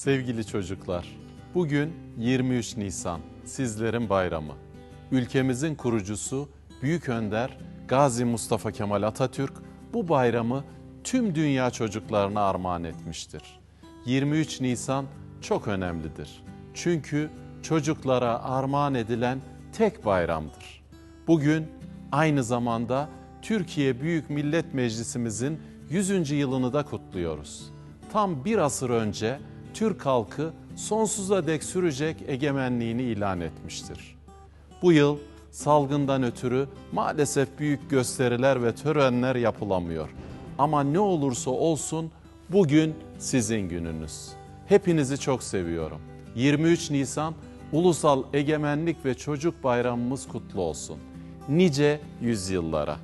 Sevgili çocuklar, bugün 23 Nisan, sizlerin bayramı. Ülkemizin kurucusu Büyük Önder Gazi Mustafa Kemal Atatürk bu bayramı tüm dünya çocuklarına armağan etmiştir. 23 Nisan çok önemlidir. Çünkü çocuklara armağan edilen tek bayramdır. Bugün aynı zamanda Türkiye Büyük Millet Meclisimizin 100. yılını da kutluyoruz. Tam bir asır önce Türk halkı sonsuza dek sürecek egemenliğini ilan etmiştir. Bu yıl salgından ötürü maalesef büyük gösteriler ve törenler yapılamıyor. Ama ne olursa olsun bugün sizin gününüz. Hepinizi çok seviyorum. 23 Nisan Ulusal Egemenlik ve Çocuk Bayramımız kutlu olsun. Nice yüzyıllara.